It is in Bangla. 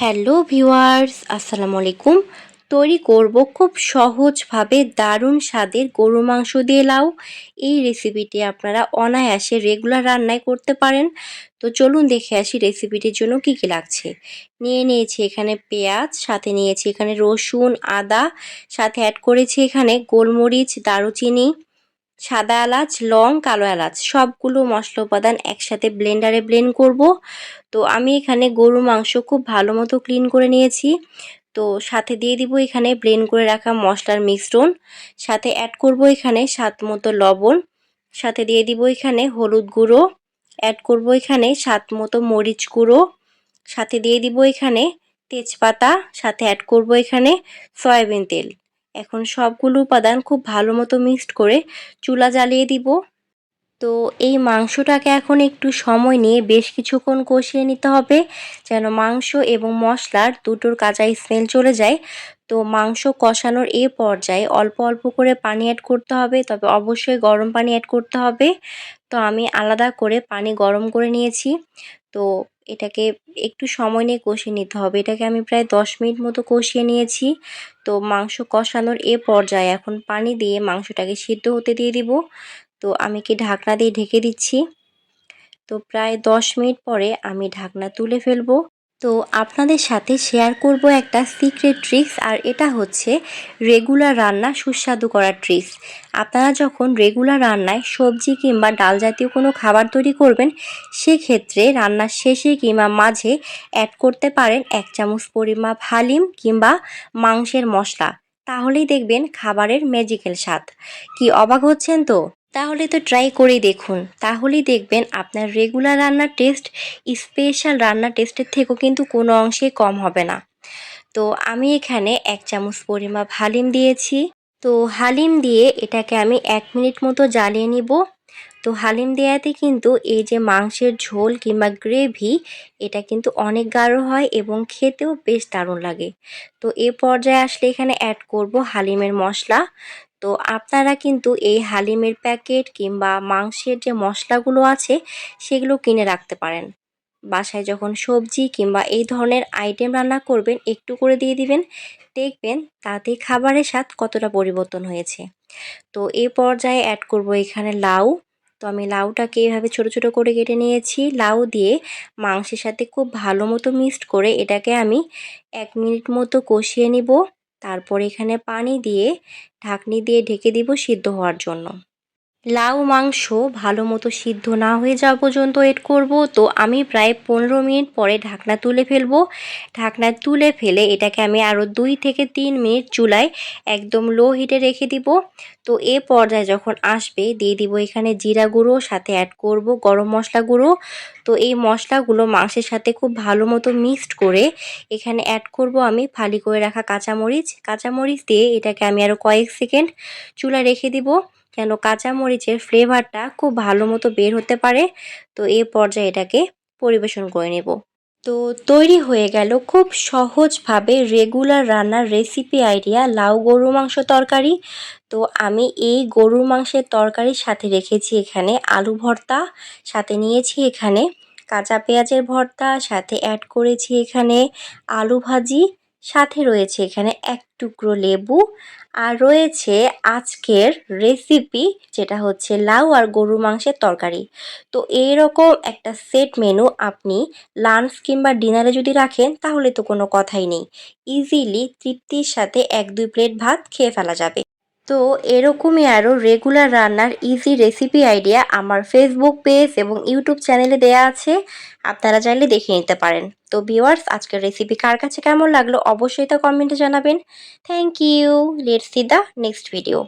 হ্যালো ভিউয়ার্স, আসসালামু আলাইকুম। তৈরি করব খুব সহজভাবে দারুণ স্বাদের গরু মাংস দিয়ে লাউ। এই রেসিপিটি আপনারা অনায়াসে রেগুলার রান্নায় করতে পারেন। তো চলুন দেখে আসি রেসিপিটির জন্য কি কি লাগছে। নিয়ে নিয়েছি এখানে পেঁয়াজ, সাথে নিয়েছি এখানে রসুন, আদা, সাথে অ্যাড করেছি এখানে গোলমরিচ, দারুচিনি। সাদা এলাচ, লং, কালো এলাচ, সবগুলো মশলা উপাদান একসাথে ব্লেন্ডারে ব্লেন্ড করব। তো আমি এখানে গরু মাংস খুব ভালো মতো ক্লিন করে নিয়েছি। তো সাথে দিয়ে দিব এখানে ব্লেন্ড করে রাখা মশলার মিশ্রণ সাথে অ্যাড করব এখানে স্বাদ মতো লবণ। সাথে দিয়ে দিব এখানে হলুদ গুঁড়ো। অ্যাড করব এখানে স্বাদ মতো মরিচ গুঁড়ো। সাথে দিয়ে দিব এখানে তেজপাতা। সাথে অ্যাড করব এখানে সয়াবিন তেল। এখন সবগুলো উপাদান খুব ভালো মতো মিক্সড করে চুলা জ্বালিয়ে দিব। তো এই মাংসটাকে এখন একটু সময় নিয়ে বেশ কিছুক্ষণ কষিয়ে নিতে হবে যেন মাংস এবং মশলার দুটোর কাঁচা স্মেল চলে যায়। তো মাংস কষানোর এ পর্যায়ে অল্প অল্প করে পানি অ্যাড করতে হবে, তবে অবশ্যই গরম পানি অ্যাড করতে হবে। তো আমি আলাদা করে পানি গরম করে নিয়েছি। তো এটাকে একটু সময় নিয়ে কষিয়ে নিতে হবে। এটাকে আমি প্রায় দশ মিনিট মতো কষিয়ে নিয়েছি। তো মাংস কষানোর এ পর্যায়ে এখন পানি দিয়ে মাংসটাকে সিদ্ধ হতে দিয়ে দিব। তো আমি কি ঢাকনা দিয়ে ঢেকে দিচ্ছি? তো প্রায় দশ মিনিট পরে আমি ঢাকনা তুলে ফেলব। তো আপনাদের সাথে শেয়ার করব একটা সিক্রেট ট্রিক্স আর এটা হচ্ছে রেগুলার রান্না সুস্বাদু করার ট্রিক্স আপনারা যখন রেগুলার রান্নায় সবজি কিংবা ডাল জাতীয় কোনো খাবার তৈরি করবেন, সেক্ষেত্রে রান্নার শেষে কিংবা মাঝে অ্যাড করতে পারেন এক চামচ পরিমাপ হালিম কিংবা মাংসের মশলা। তাহলেই দেখবেন খাবারের ম্যাজিক্যাল স্বাদ। কি অবাক হচ্ছেন তো? তাহলে তো ট্রাই করেই দেখুন। তাহলেই দেখবেন আপনার রেগুলার রান্নার টেস্ট স্পেশাল রান্নার টেস্টের থেকেও কিন্তু কোনো অংশে কম হবে না। তো আমি এখানে এক চামচ পরিমাপ হালিম দিয়েছি। তো হালিম দিয়ে এটাকে আমি এক মিনিট মতো জ্বালিয়ে নিব। তো হালিম দেওয়াতে কিন্তু এই যে মাংসের ঝোল কিংবা গ্রেভি এটা কিন্তু অনেক গাঢ় হয় এবং খেতেও বেশ দারুণ লাগে। তো এ পর্যায়ে আসলে এখানে অ্যাড করব হালিমের মশলা। তো আপনারা কিন্তু এই হালিমের প্যাকেট কিংবা মাংসের যে মশলাগুলো আছে, সেগুলো কিনে রাখতে পারেন। বাসায় যখন সবজি কিংবা এই ধরনের আইটেম রান্না করবেন, একটু করে দিয়ে দিবেন। দেখবেন তাতে খাবারের স্বাদ কতটা পরিবর্তন হয়েছে। তো এ পর্যায়ে অ্যাড করব এখানে লাউ। তো আমি লাউটাকে এভাবে ছোট ছোট করে কেটে নিয়েছি। লাউ দিয়ে মাংসের সাথে খুব ভালো মতো মিক্সড করে এটাকে আমি এক মিনিট মতো কষিয়ে নিব। তারপর এখানে পানি দিয়ে ঢাকনি দিয়ে ঢেকে দিব সিদ্ধ হওয়ার জন্য। লাউ মাংস ভালো মতো সিদ্ধ না হয়ে যাওয়া পর্যন্ত এড করব। তো আমি প্রায় পনেরো মিনিট পরে ঢাকনা তুলে ফেলব। ঢাকনা তুলে ফেলে এটাকে আমি আরও দুই থেকে তিন মিনিট চুলায় একদম লো হিটে রেখে দিব। তো এ পর্যায়ে যখন আসবে, দিয়ে দিব এখানে জিরা গুঁড়ো, সাথে অ্যাড করব গরম মশলা গুঁড়ো। তো এই মশলাগুলো মাংসের সাথে খুব ভালো মতো মিক্সড করে এখানে অ্যাড করব আমি ফালি করে রাখা কাঁচামরিচ। কাঁচামরিচ দিয়ে এটাকে আমি আরও কয়েক সেকেন্ড চুলা রেখে দিব। কেন কাঁচামরিচের ফ্লেভারটা খুব ভালো মতো বের হতে পারে? তো এই পর্যায়ে এটাকে পরিবেশন করে নেব। তো তৈরি হয়ে গেল খুব সহজভাবে রেগুলার রান্নার রেসিপি আইডিয়া লাউ গরু মাংস তরকারি। তো আমি এই গরুর মাংসের তরকারির সাথে রেখেছি এখানে আলু ভর্তা, সাথে নিয়েছি এখানে কাঁচা পেঁয়াজের ভর্তা, সাথে অ্যাড করেছি এখানে আলু ভাজি সাথে রয়েছে এখানে এক টুকরো লেবু আর রয়েছে আজকের রেসিপি যেটা হচ্ছে লাউ আর গরু মাংসের তরকারি। তো এইরকম একটা সেট মেনু আপনি লাঞ্চ কিংবা ডিনারে যদি রাখেন তাহলে তো কোনো কথাই নেই। ইজিলি তৃপ্তির সাথে এক দুই প্লেট ভাত খেয়ে ফেলা যাবে। তো এরকমই আরও রেগুলার রান্নার ইজি রেসিপি আইডিয়া আমার ফেসবুক পেজ এবং ইউটিউব চ্যানেলে দেয়া আছে। আপনারা চাইলে দেখে নিতে পারেন। তো ভিওয়ার্স আজকের রেসিপি কার কাছে কেমন লাগল অবশ্যই তা কমেন্টে জানাবেন। Thank you let's see the next video